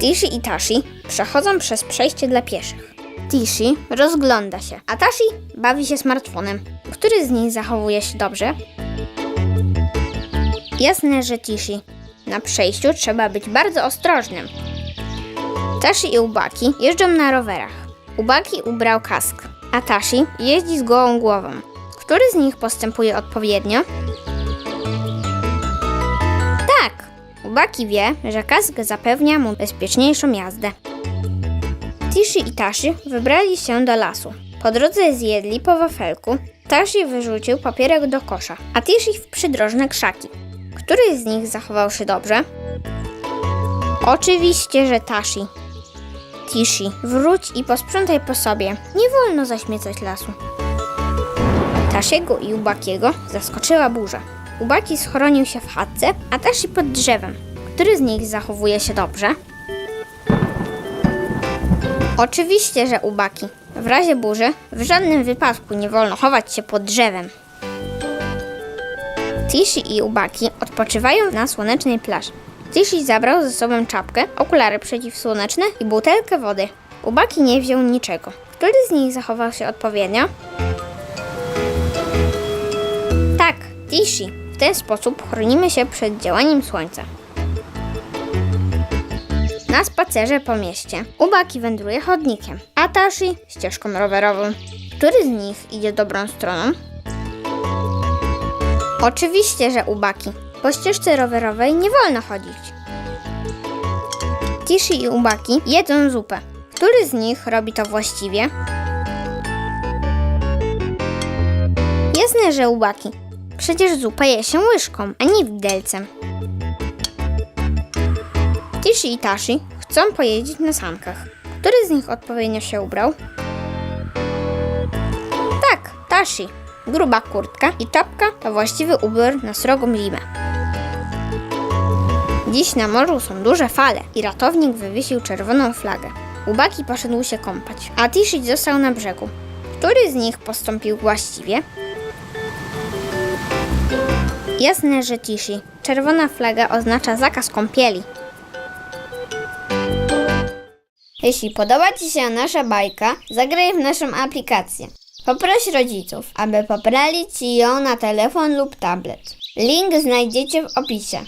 Tishi i Tashi przechodzą przez przejście dla pieszych. Tishi rozgląda się, a Tashi bawi się smartfonem. Który z nich zachowuje się dobrze? Jasne, że Tishi. Na przejściu trzeba być bardzo ostrożnym. Tashi i Ubaki jeżdżą na rowerach. Ubaki ubrał kask, a Tashi jeździ z gołą głową. Który z nich postępuje odpowiednio? Ubaki wie, że kask zapewnia mu bezpieczniejszą jazdę. Tishi i Tashi wybrali się do lasu. Po drodze zjedli po wafelku. Tashi wyrzucił papierek do kosza, a Tishi w przydrożne krzaki. Który z nich zachował się dobrze? Oczywiście, że Tashi. Tishi, wróć i posprzątaj po sobie. Nie wolno zaśmiecać lasu. Tashiego i Ubakiego zaskoczyła burza. Ubaki schronił się w chatce, a Tashi pod drzewem. Który z nich zachowuje się dobrze? Oczywiście, że Ubaki. W razie burzy w żadnym wypadku nie wolno chować się pod drzewem. Tishi i Ubaki odpoczywają na słonecznej plaży. Tishi zabrał ze sobą czapkę, okulary przeciwsłoneczne i butelkę wody. Ubaki nie wziął niczego. Który z nich zachował się odpowiednio? Tak, Tishi. Ten sposób chronimy się przed działaniem słońca. Na spacerze po mieście Ubaki wędruje chodnikiem, a Tashi ścieżką rowerową. Który z nich idzie dobrą stroną? Oczywiście, że Ubaki. Po ścieżce rowerowej nie wolno chodzić. Tishi i Ubaki jedzą zupę. Który z nich robi to właściwie? Jasne, że Ubaki. Przecież zupa je się łyżką, a nie widelcem. Tishi i Tashi chcą pojeździć na sankach. Który z nich odpowiednio się ubrał? Tak, Tashi. Gruba kurtka i czapka to właściwy ubiór na srogą zimę. Dziś na morzu są duże fale i ratownik wywiesił czerwoną flagę. Ubaki poszedł się kąpać, a Tishi został na brzegu. Który z nich postąpił właściwie? Jasne, że Tishi. Czerwona flaga oznacza zakaz kąpieli. Jeśli podoba Ci się nasza bajka, zagraj w naszą aplikację. Poproś rodziców, aby pobrali Ci ją na telefon lub tablet. Link znajdziecie w opisie.